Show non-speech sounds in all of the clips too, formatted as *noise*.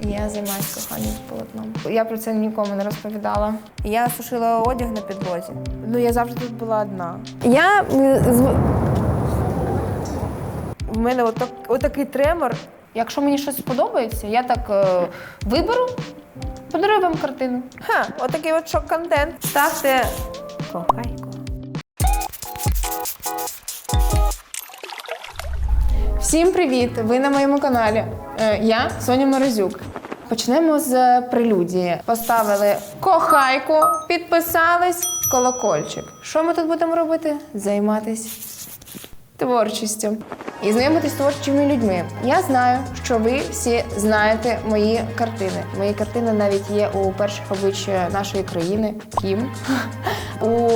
Я займаюся коханням полотном. Я про це нікому не розповідала. Я сушила одяг на підлозі. Ну я завжди тут була одна. Я в мене отак, отакий тремор. Якщо мені щось сподобається, я так е, виберу, подарую вам картину. Ха, отакий от шок-контент. Ставте кохайку. Всім привіт! Ви на моєму каналі. Е, Я Соня Морозюк. Почнемо з прелюдії. Поставили кохайку, підписались, колокольчик. Що ми тут будемо робити? Займатись творчістю і знайомитись творчими людьми. Я знаю, що ви всі знаєте мої картини. Мої картини навіть є у перших облич нашої країни Кім, *laughs* у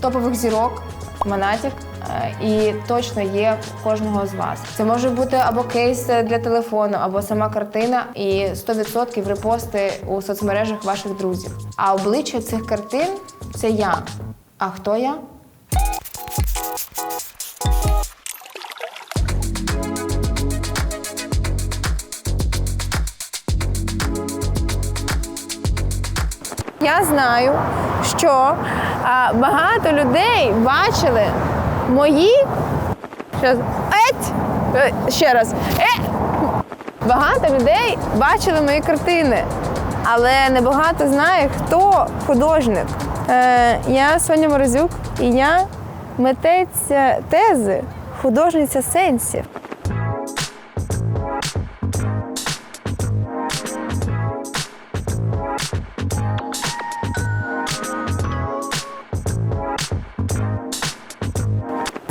топових зірок Монатік. Е, І точно є в кожного з вас. Це може бути або кейс для телефону, або сама картина, і 100% репости у соцмережах ваших друзів. А обличчя цих картин це я. А хто я? Я знаю, що багато людей бачили мої. Е, ще раз. Е! Багато людей бачили мої картини, але небагато знає, хто художник. Е, я Соня Морозюк, і я митець тези, художниця сенсів.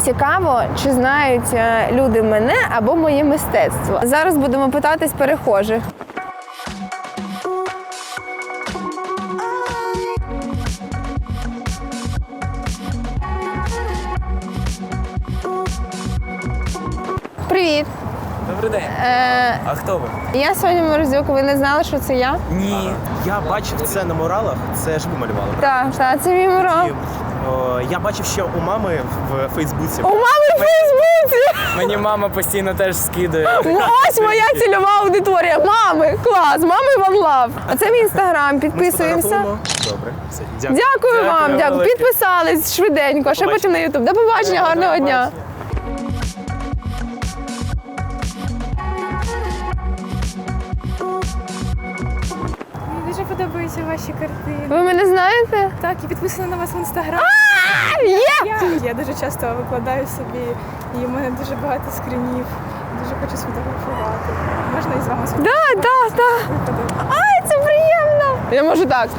Цікаво, чи знають е, люди мене або моє мистецтво. Зараз будемо питатись перехожих. Привіт! Добрий день. Е, А хто ви? я Соня Морозюк. Ви не знали, що це я? Ні. Я бачив це на муралах. Це ж ви малювали. Так, так, це мій мурал. Я бачив ще у мами в Фейсбуці. У мами в Фейсбуці! Мені мама постійно теж скидає. Ось моя цільова аудиторія. Мами, клас, мами вам лав. А це мій інстаграм. Підписуємося. Добре. Все. Дякую. Дякую вам, Дякую дякую. Підписались швиденько, ще потім на Ютуб. До побачення, гарного дня. Ваші картини. Ви мене знаєте? Так, і підписана на вас в інстаграм. Є! Я, я дуже часто викладаю собі, і в мене дуже багато скринів. Дуже хочу сфотографувати. Можна і з вами сфотографувати? Так, так, так. Ай, це приємно. Я можу так.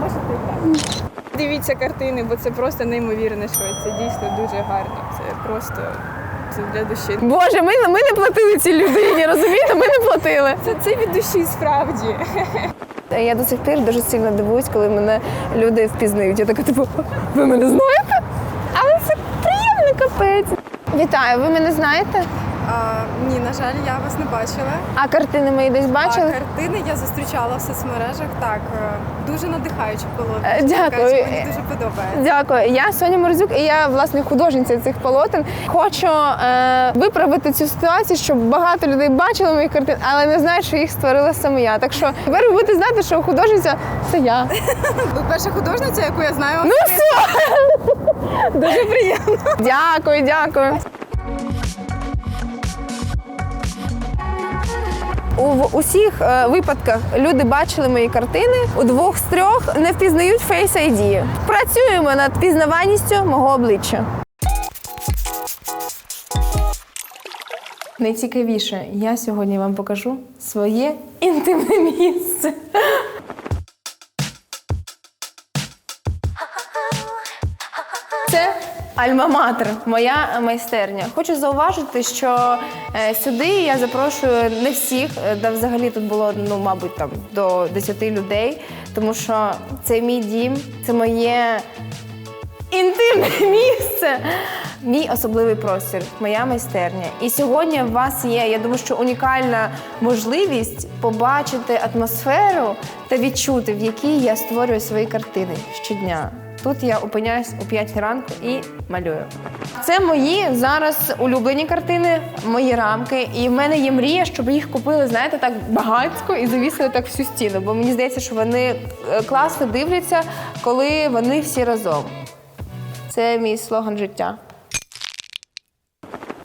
Можете і так. Дивіться картини, бо це просто неймовірне щось. Це дійсно дуже гарно. Це просто це для душі. Боже, ми, ми не платили цій людині, розумієте? Ми не платили. Це, це від душі справді. Я до сих пір дуже сильно дивуюсь, коли мене люди впізнають. Я така, типу, ви мене знаєте? Але це приємно капець. Вітаю, ви мене знаєте? А, ні, на жаль, я вас не бачила. А картини мої десь А бачили? картини я зустрічала в соцмережах. Так, е, дуже надихаючі полотна. Е, дякую. кажучи, Мені дуже подобається. Дякую. Я Соня Морозюк, і я власне художниця цих полотен. Хочу е, виправити цю ситуацію, щоб багато людей бачили мої картини, але не знають, що їх створила саме я. Так що тепер ви будете знати, що художниця це я. *laughs* Ви перша художниця, яку я знаю. Ну все! Дуже приємно. Дякую, дякую. В усіх е, випадках люди бачили мої картини. У двох з трьох не впізнають Face ID. Працюємо над пізнаваністю мого обличчя. Найцікавіше, я сьогодні вам покажу своє інтимне місце. Альма-Матер, моя майстерня. Хочу зауважити, що е, сюди я запрошую не всіх, е, да взагалі тут було ну, мабуть, там до 10 людей, тому що це мій дім, це моє інтимне *laughs* місце. Мій особливий простір, моя майстерня. І сьогодні у вас є, я думаю, що унікальна можливість побачити атмосферу та відчути, в якій я створюю свої картини щодня. Тут я опиняюсь у 5 ранку і малюю. Це мої зараз улюблені картини, мої рамки. І в мене є мрія, щоб їх купили, знаєте, так багатсько і завісили так всю стіну. Бо мені здається, що вони е, класно дивляться, коли вони всі разом. Це мій слоган життя.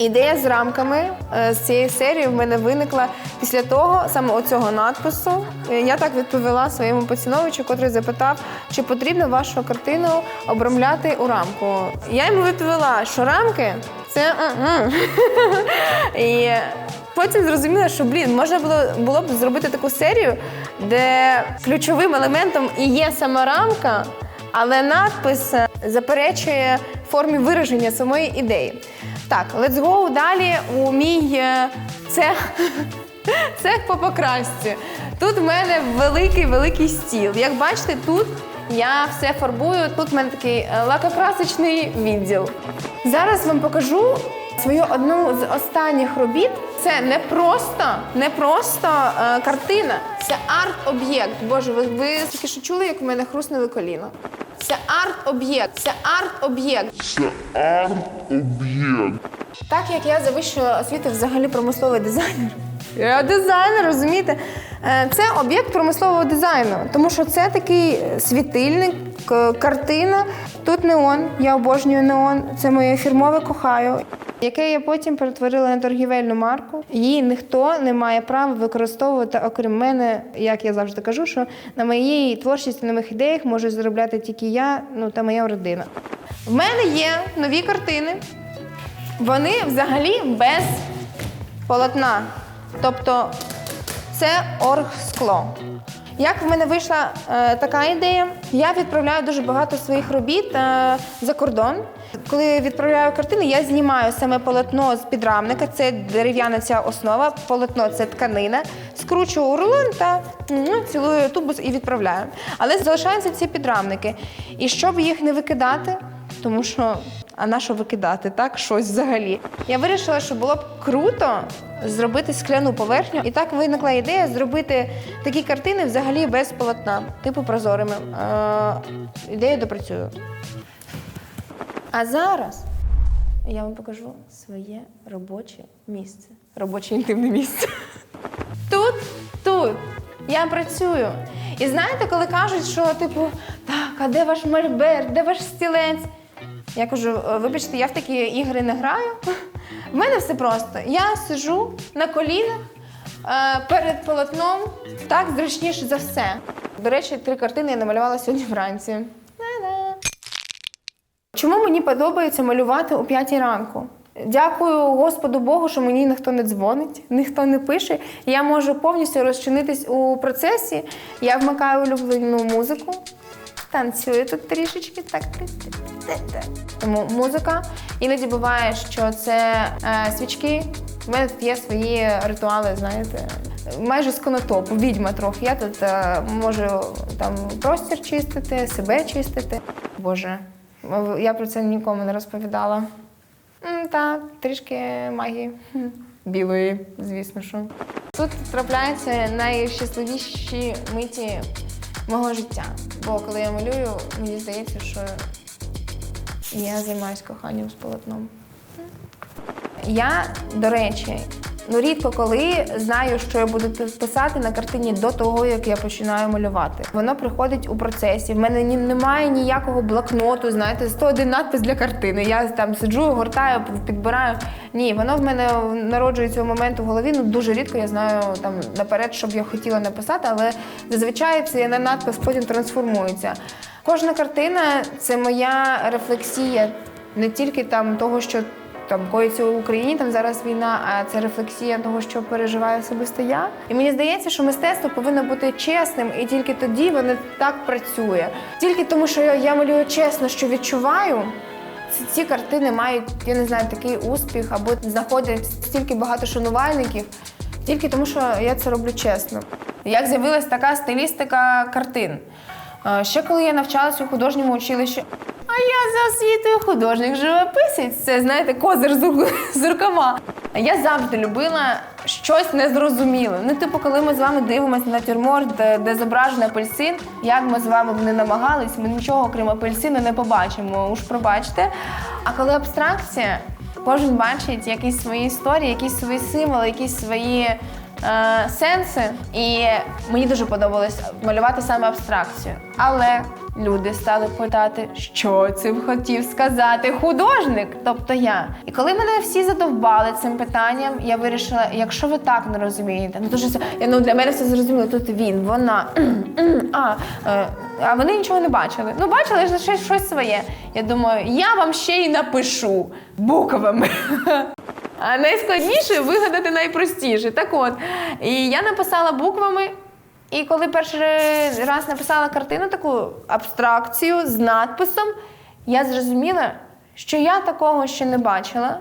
Ідея з рамками е, з цієї серії в мене виникла після того, саме оцього надпису. Е, Я так відповіла своєму поціновичу, котрий запитав, чи потрібно вашу картину обрамляти у рамку. Я йому відповіла, що рамки це *laughs* і потім зрозуміла, що блін, можна було було б зробити таку серію, де ключовим елементом і є сама рамка, але надпис е, заперечує формі вираження самої ідеї. Так, let's go далі у мій цех. Цех *laughs* по покрасці. Тут в мене великий великий стіл. Як бачите, тут я все фарбую. Тут в мене такий е, лакокрасочний відділ. Зараз вам покажу свою одну з останніх робіт. Це не просто, не просто е, картина, це арт-об'єкт. Боже, ви, ви тільки що чули, як у мене хруснули коліно. Це арт-об'єкт, це арт-об'єкт. Це арт-об'єкт. Так як я за вищою освітою взагалі промисловий дизайнер. Я дизайнер, розумієте? Е, Це об'єкт промислового дизайну, тому що це такий світильник, картина. Тут неон, я обожнюю неон. Це моє фірмове кохаю, яке я потім перетворила на торгівельну марку. Її ніхто не має права використовувати, окрім мене, як я завжди кажу, що на моїй творчості, на моїх ідеях можу заробляти тільки я, ну та моя родина. В мене є нові картини. Вони взагалі без полотна. Тобто це оргскло. Як в мене вийшла е, така ідея, я відправляю дуже багато своїх робіт е, за кордон. Коли відправляю картини, я знімаю саме полотно з підрамника, це дерев'яна ця основа, полотно це тканина, скручую у рулон та ну, цілую тубус і відправляю. Але залишаються ці підрамники. І щоб їх не викидати, тому що а на що викидати, так? Щось взагалі. Я вирішила, що було б круто зробити скляну поверхню. І так виникла ідея зробити такі картини взагалі без полотна, типу прозорими. Е, ідею допрацюю. А зараз я вам покажу своє робоче місце. Робоче інтимне місце. Тут, тут я працюю. І знаєте, коли кажуть, що типу, так, а де ваш мольбер, де ваш стілець? Я кажу, «Е, вибачте, я в такі ігри не граю. В мене все просто. Я сижу на колінах е, перед полотном, так зручніше за все. До речі, три картини я намалювала сьогодні вранці. Чому мені подобається малювати о 5 ранку? Дякую Господу Богу, що мені ніхто не дзвонить, ніхто не пише. Я можу повністю розчинитись у процесі. Я вмикаю улюблену музику, танцюю тут трішечки, так. Тому музика. Іноді буває, що це е, свічки. У мене тут є свої ритуали, знаєте, майже з конотопу, відьма трохи. Я тут е, можу там простір чистити, себе чистити. Боже, я про це нікому не розповідала. М, Так, трішки магії. Хм. Білої, звісно що. Тут трапляються найщасливіші миті мого життя. Бо коли я малюю, мені здається, що я займаюся коханням з полотном. Я, до речі, ну рідко коли знаю, що я буду писати на картині до того, як я починаю малювати. Воно приходить у процесі. В мене ні, немає ніякого блокноту, знаєте, 101 надпис для картини. Я там сиджу, гортаю, підбираю. Ні, воно в мене народжується у момент у голові. Ну дуже рідко я знаю там наперед, що б я хотіла написати, але зазвичай це на надпис потім трансформується. Кожна картина це моя рефлексія, не тільки там того, що там коїться в Україні, там зараз війна, а це рефлексія того, що переживаю особисто я. І мені здається, що мистецтво повинно бути чесним, і тільки тоді воно так працює. Тільки тому, що я, малюю чесно, що відчуваю. Ці, картини мають, я не знаю, такий успіх або знаходять стільки багато шанувальників, тільки тому, що я це роблю чесно. Як з'явилась така стилістика картин? Е, Ще коли я навчалася у художньому училищі, а я за освітою художник живописець. Це знаєте, козир з *laughs* рукава. Я завжди любила щось незрозуміле. Ну, типу, коли ми з вами дивимося на тюрморт, де, де зображений апельсин, як ми з вами б не намагались, ми нічого крім апельсину не побачимо. Уж пробачте. А коли абстракція, кожен бачить якісь свої історії, якісь свої символи, якісь свої е, сенси. І мені дуже подобалось малювати саме абстракцію. Але люди стали питати, що цим хотів сказати художник, тобто я. І коли мене всі задовбали цим питанням, я вирішила, якщо ви так не розумієте, ну дуже ну для мене все зрозуміло. Тут він, вона, *clears throat* а, е, а вони нічого не бачили. Ну бачили ж щось, щось своє. Я думаю, я вам ще й напишу буквами. *laughs* Найскладніше вигадати найпростіше. Так от, і я написала буквами. І коли перший раз написала картину, таку абстракцію з надписом, я зрозуміла, що я такого ще не бачила.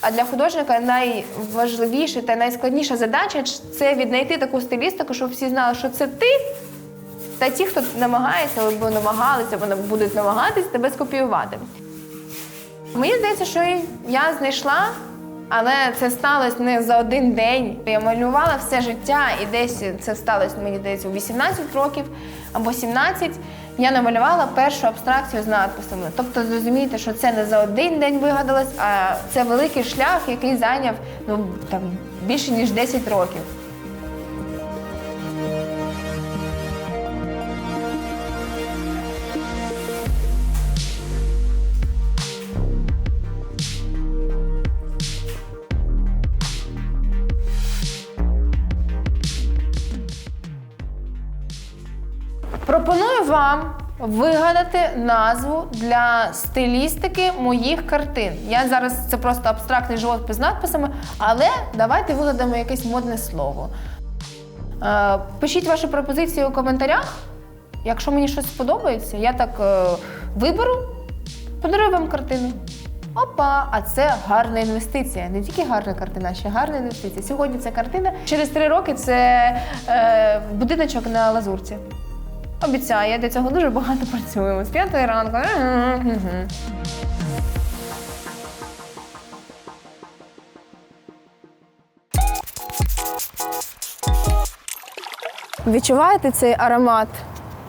А для художника найважливіша та найскладніша задача це віднайти таку стилістику, щоб всі знали, що це ти, та ті, хто намагається або намагалися, або будуть намагатись тебе скопіювати. Мені здається, що я знайшла, але це сталося не за один день. Я малювала все життя, і десь це сталося, мені здається, у 18 років або 17. Я намалювала першу абстракцію з надписами. Тобто зрозумієте, що це не за один день вигадалось, а це великий шлях, який зайняв ну, там, більше ніж 10 років. Вам вигадати назву для стилістики моїх картин. Я зараз це просто абстрактний живопис з надписами, але давайте вигадаємо якесь модне слово. Е, пишіть ваші пропозиції у коментарях. Якщо мені щось сподобається, я так е, виберу, подарую вам картину. Опа, а це гарна інвестиція. Не тільки гарна картина, а ще гарна інвестиція. Сьогодні це картина. Через три роки це е, будиночок на лазурці. Обіцяю, я для цього дуже багато працюємо. З п'ятої ранку. Відчуваєте цей аромат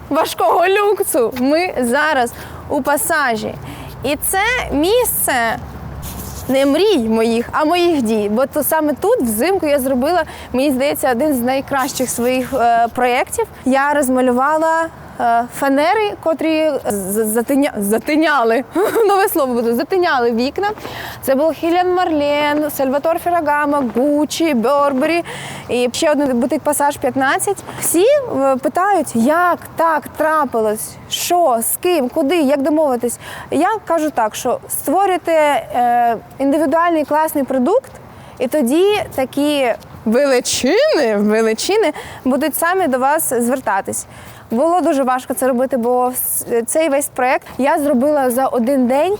важкого люксу? Ми зараз у пасажі. І це місце не мрій моїх, а моїх дій. Бо то саме тут, взимку, я зробила, мені здається, один з найкращих своїх е, проєктів. Я розмалювала фанери, котрі затиня... затиняли. *laughs* Нове слово буде затиняли вікна. Це був Хіліан Марлен, Сальватор Феррагамо, Гуччі, Бербері і ще один бутик Пасаж 15. Всі е, питають, як так трапилось, що, з ким, куди, як домовитись. Я кажу так, що створюйте е, індивідуальний класний продукт, і тоді такі величини, величини будуть самі до вас звертатись. Було дуже важко це робити, бо цей весь проект я зробила за один день.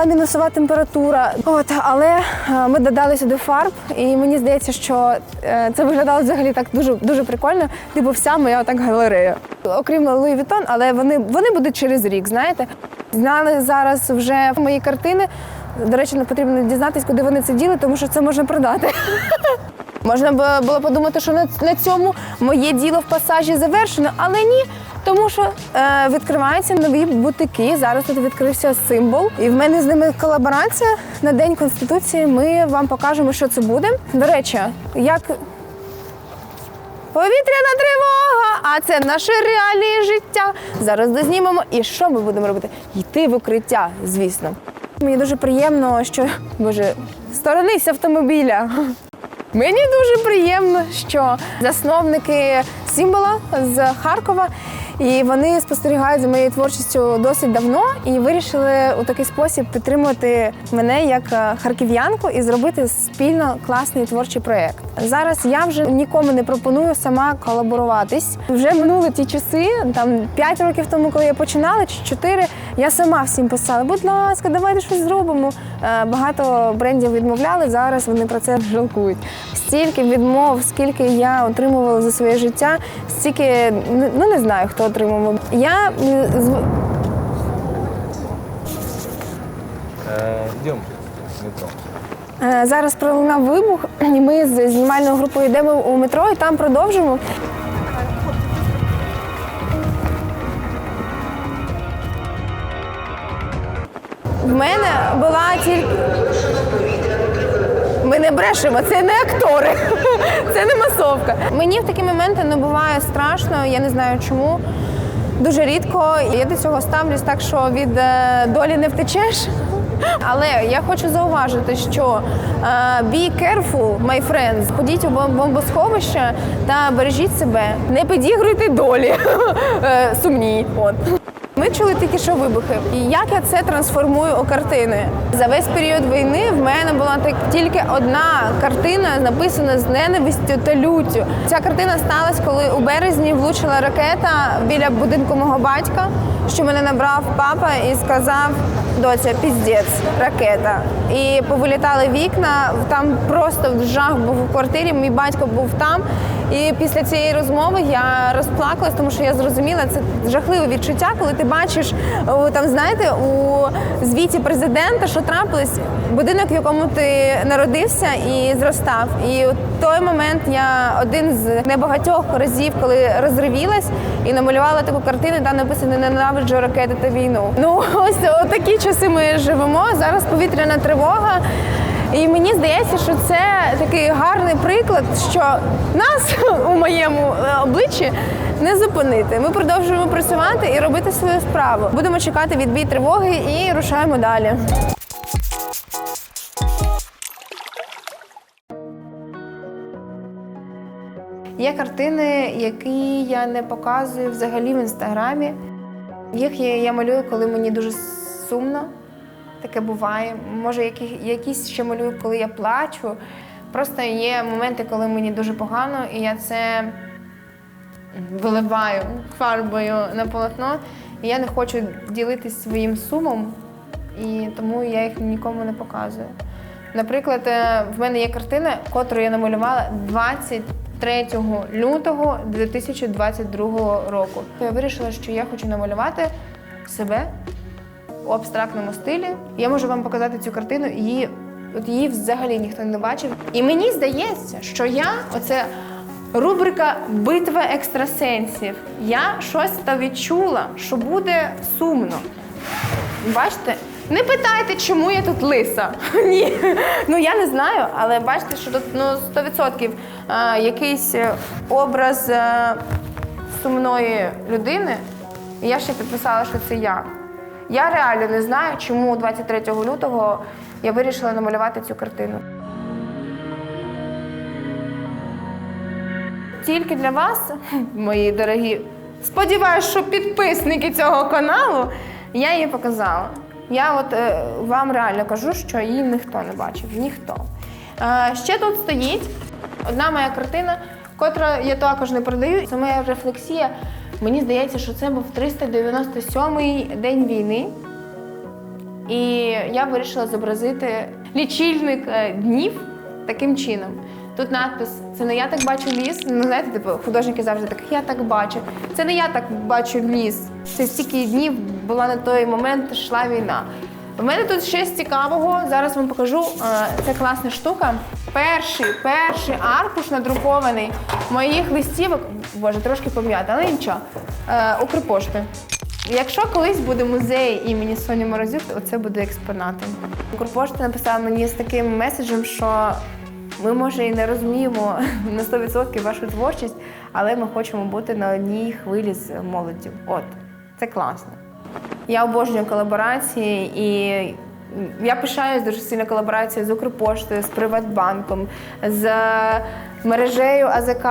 Була мінусова температура, от але е, ми додали сюди фарб, і мені здається, що е, це виглядало взагалі так дуже дуже прикольно. Типу, вся моя так галерея. Окрім Луї Вітон, але вони, вони будуть через рік. Знаєте, знали зараз вже мої картини. До речі, не потрібно дізнатись, куди вони це діли, тому що це можна продати. *laughs* Можна було подумати, що на цьому моє діло в пасажі завершено, але ні. Тому що е, відкриваються нові бутики. Зараз тут відкрився символ, і в мене з ними колаборація на День Конституції. Ми вам покажемо, що це буде. До речі, як повітряна тривога, а це наше реалії життя. Зараз дознімемо. І що ми будемо робити? Йти в укриття, звісно. Мені дуже приємно, що боже, сторонись автомобіля. Мені дуже приємно, що засновники символа з Харкова І вони спостерігають за моєю творчістю досить давно і вирішили у такий спосіб підтримувати мене як е, харків'янку і зробити спільно класний творчий проєкт. Зараз я вже нікому не пропоную сама колаборуватись. Вже минули ті часи, там 5 років тому, коли я починала, чи 4, я сама всім писала, будь ласка, давайте щось зробимо. Е, Багато брендів відмовляли, зараз вони про це жалкують. Стільки відмов, скільки я отримувала за своє життя, стільки ну не знаю, хто отримував. Я м, Йдемо метро. Е, Зараз пролунав вибух, і ми з знімальною групою йдемо у метро і там продовжимо. В мене була тільки. Ми не брешемо, це не актори, *laughs* це не масовка. Мені в такі моменти не буває страшно, я не знаю чому. Дуже рідко. Я до цього ставлюсь так, що від е, долі не втечеш. Але я хочу зауважити, що е, be careful, my friends. Ходіть у бом- бомбосховище та бережіть себе. Не підігруйте долі *laughs* Е, сумні. От. Ми чули тільки що вибухи. І як я це трансформую у картини? За весь період війни в мене була так тільки одна картина, написана з ненавистю та люттю. Ця картина сталася, коли у березні влучила ракета біля будинку мого батька, що мене набрав папа і сказав: доця, піздець, ракета. І повилітали вікна. Там просто в жах був у квартирі. Мій батько був там. І після цієї розмови я розплакалась, тому що я зрозуміла, це жахливе відчуття, коли ти бачиш там, знаєте, у звіті президента, що трапилось, будинок, в якому ти народився і зростав. І у той момент я один з небагатьох разів, коли розривілась і намалювала таку картину, там написано ненавиджу ракети та війну. Ну *laughs* ось такі часи ми живемо. Зараз повітряна тривога. І мені здається, що це такий гарний приклад, що нас *laughs* у моєму е, обличчі не зупинити. Ми продовжуємо працювати і робити свою справу. Будемо чекати відбій тривоги і рушаємо далі. Є картини, які я не показую взагалі в інстаграмі. Їх я, я малюю, коли мені дуже сумно. Таке буває. Може, які, якісь ще малюю, коли я плачу. Просто є моменти, коли мені дуже погано, і я це виливаю фарбою на полотно. І я не хочу ділитись своїм сумом, і тому я їх нікому не показую. Наприклад, е, в мене є картина, котру я намалювала 23 лютого 2022 року. Я вирішила, що я хочу намалювати себе у абстрактному стилі. Я можу вам показати цю картину. Її от її взагалі ніхто не бачив. І мені здається, що я оце. Рубрика Битва екстрасенсів. Я щось та відчула, що буде сумно. Бачите? Не питайте, чому я тут лиса. *laughs* Ні. Ну я не знаю, але бачите, що тут ну, 100% а, якийсь е, образ е, сумної людини. Я ще підписала, що це я. Я реально не знаю, чому 23 лютого я вирішила намалювати цю картину. Тільки для вас, *laughs* мої дорогі, сподіваюсь, що підписники цього каналу, я її показала. Я от е, вам реально кажу, що її ніхто не бачив. Ніхто. Е, ще тут стоїть одна моя картина, котра я також не продаю. Це моя рефлексія. Мені здається, що це був 397-й день війни. І я вирішила зобразити лічильник е, днів таким чином. Тут надпис Це не я так бачу ліс. Ну, знаєте, типу, художники завжди так, я так бачу. Це не я так бачу ліс. Це стільки днів була на той момент йшла війна. У мене тут з цікавого. Зараз вам покажу. Е, Це класна штука. Перший, перший аркуш надрукований моїх листівок. Боже, трошки пом'ята, але нічого. Е, Укрпошти. Якщо колись буде музей імені Соні Морозюк, то це буде експонатом. Укрпошта написала мені з таким меседжем, що ми, може, і не розуміємо *laughs* на 100% вашу творчість, але ми хочемо бути на одній хвилі з молоддю. От, це класно. Я обожнюю колаборації і я пишаюсь дуже сильно колаборацією з Укрпоштою, з Приватбанком, з мережею АЗК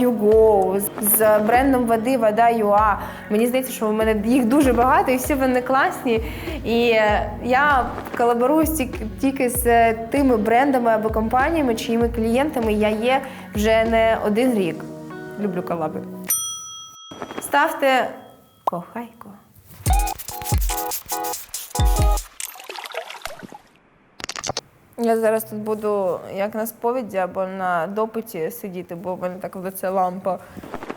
Юго, з брендом води Вода ЮА. Мені здається, що в мене їх дуже багато і всі вони класні. І я колаборую тільки, з тими брендами або компаніями, чиїми клієнтами я є вже не один рік. Люблю колаби. Ставте кохайко. Я зараз тут буду як на сповіді або на допиті сидіти, бо в мене так ведеться лампа.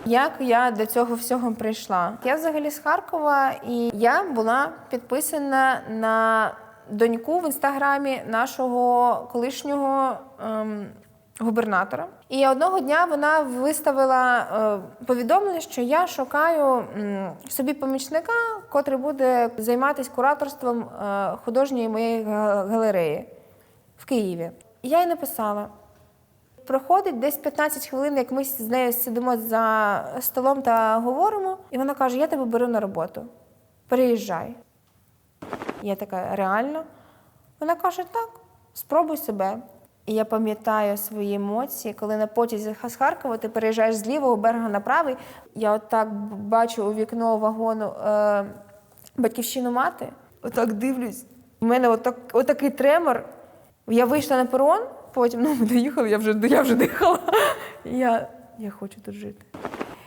Як я до цього всього прийшла? Я взагалі з Харкова, і я була підписана на доньку в інстаграмі нашого колишнього ем, губернатора. І одного дня вона виставила е, повідомлення, що я шукаю м, собі помічника, котрий буде займатися кураторством е, художньої моєї галереї в Києві. Я їй написала. Проходить десь 15 хвилин, як ми з нею сидимо за столом та говоримо, і вона каже: Я тебе беру на роботу. Переїжджай. Я така, реально? Вона каже: так, спробуй себе. І я пам'ятаю свої емоції, коли на потязі з Харкова ти переїжджаєш з лівого берега на правий. Я отак бачу у вікно вагону е, батьківщину мати, отак дивлюсь. У мене отак, отакий тремор. Я вийшла на перон, потім ну, *laughs* ми доїхали, я вже, я вже дихала. Я, я хочу тут жити.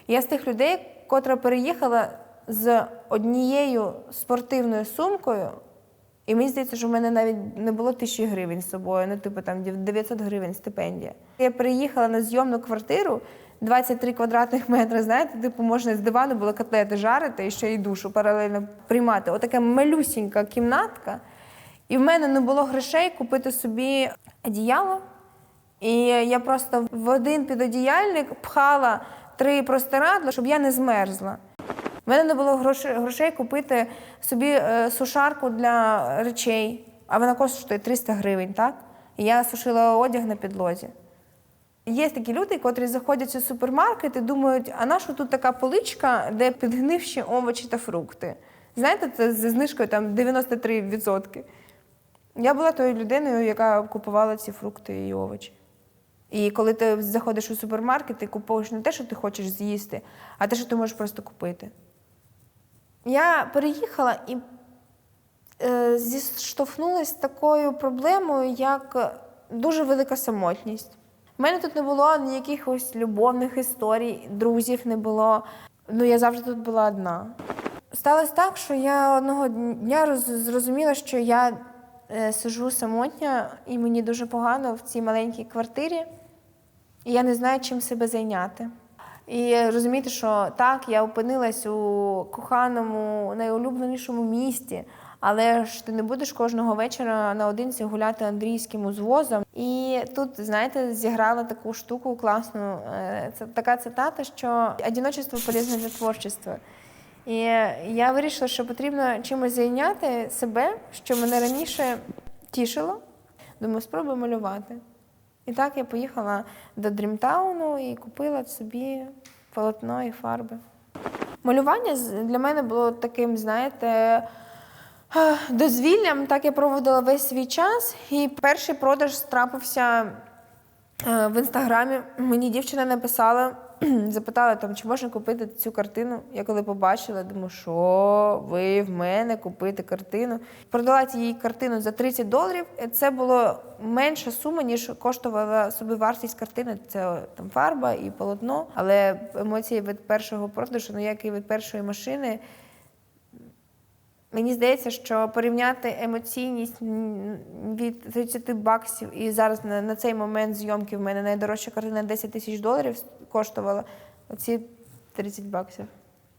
Я з тих людей, котра переїхала з однією спортивною сумкою, і мені здається, що в мене навіть не було тисячі гривень з собою, ну, типу там 900 гривень стипендія. Я переїхала на зйомну квартиру 23 квадратних метри, знаєте, типу, можна з дивану було котлети жарити і ще й душу паралельно приймати. Отака малюсінька кімнатка. І в мене не було грошей купити собі одіяло. І я просто в один підодіяльник пхала три простирадла, щоб я не змерзла. У мене не було грошей, купити собі е, сушарку для речей, а вона коштує 300 гривень, так? І я сушила одяг на підлозі. Є такі люди, котрі заходять у супермаркет і думають, а наша тут така поличка, де підгнивші овочі та фрукти. Знаєте, це зі знижкою там 93%. Я була тою людиною, яка купувала ці фрукти і овочі. І коли ти заходиш у супермаркет, ти купуєш не те, що ти хочеш з'їсти, а те, що ти можеш просто купити. Я переїхала і е, зіштовхнулася з такою проблемою, як дуже велика самотність. У мене тут не було ніяких ось любовних історій, друзів не було. Ну, я завжди тут була одна. Сталося так, що я одного дня зрозуміла, що я сижу самотня і мені дуже погано в цій маленькій квартирі, і я не знаю, чим себе зайняти. І розуміти, що так, я опинилась у коханому, найулюбленішому місті, але ж ти не будеш кожного вечора наодинці гуляти андрійським узвозом. І тут, знаєте, зіграла таку штуку класну. е, Це така цитата, що одиночество полезне для творчества. І я вирішила, що потрібно чимось зайняти себе, що мене раніше тішило. Думаю, спробую малювати. І так я поїхала до Дрімтауну і купила собі полотно і фарби. Малювання для мене було таким, знаєте, дозвіллям. Так я проводила весь свій час. І перший продаж трапився е, в інстаграмі. Мені дівчина написала, *clears throat* запитала, там, чи можна купити цю картину. Я коли побачила, думаю, що ви в мене купити картину. Продала її картину за 30 доларів. Це було менша сума, ніж коштувала собі вартість картини. Це там фарба і полотно. Але емоції від першого продажу, ну як і від першої машини. Мені здається, що порівняти емоційність від 30 баксів і зараз на, на цей момент зйомки в мене найдорожча картина 10 тисяч доларів коштувала оці 30 баксів.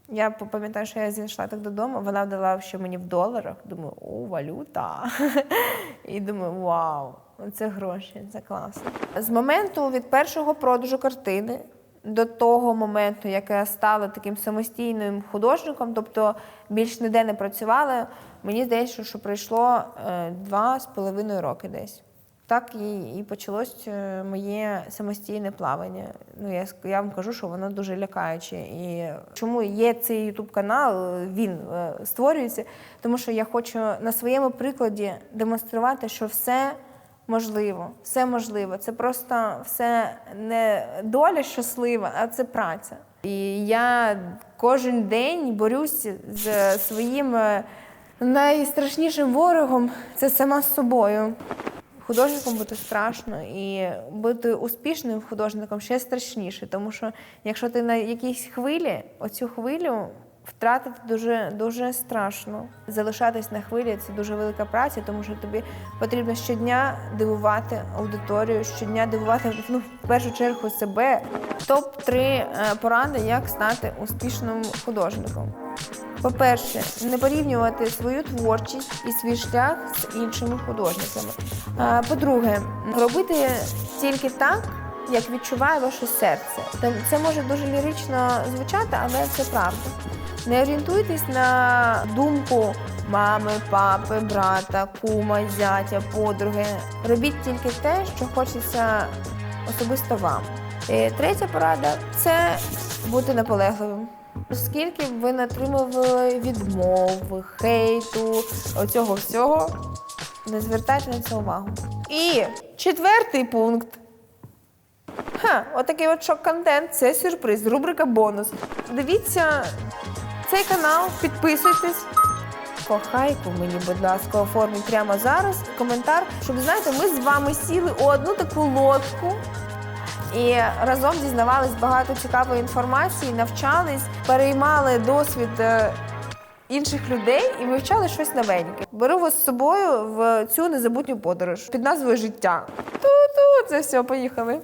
Я пам'ятаю, що я зійшла так додому, вона вдала, що мені в доларах. Думаю, о, валюта. *laughs* І думаю, вау, це гроші, це класно. З моменту від першого продажу картини до того моменту, як я стала таким самостійним художником, тобто більш ніде не працювала, мені здається, що, пройшло е, два з половиною роки десь. Так і, і почалось е, моє самостійне плавання. Ну, я, я вам кажу, що воно дуже лякаюче. І чому є цей YouTube канал, він е, створюється, тому що я хочу на своєму прикладі демонструвати, що все можливо, все можливо. Це просто все не доля щаслива, а це праця. І я кожен день борюсь з своїм е, найстрашнішим ворогом це сама з собою. Художником бути страшно і бути успішним художником ще страшніше, тому що якщо ти на якійсь хвилі, оцю хвилю втратити дуже дуже страшно. Залишатись на хвилі це дуже велика праця, тому що тобі потрібно щодня дивувати аудиторію, щодня дивувати ну, в першу чергу себе. Топ 3 поради, як стати успішним художником. По-перше, не порівнювати свою творчість і свій шлях з іншими художниками. По-друге, робити тільки так, як відчуває ваше серце. Це може дуже лірично звучати, але це правда. Не орієнтуйтесь на думку мами, папи, брата, кума, зятя, подруги. Робіть тільки те, що хочеться особисто вам. І третя порада це бути наполегливим. Скільки б ви не отримували відмови, хейту, оцього всього, не звертайте на це увагу. І четвертий пункт. Ха, отакий от шок-контент, це сюрприз, рубрика бонус. Дивіться цей канал, підписуйтесь. Кохайку мені, будь ласка, оформіть прямо зараз коментар, щоб знаєте, ми з вами сіли у одну таку лодку. І разом дізнавались багато цікавої інформації, навчались, переймали досвід е, інших людей і вивчали щось новеньке. Беру вас з собою в цю незабутню подорож під назвою Життя. Ту-ту, це все, поїхали.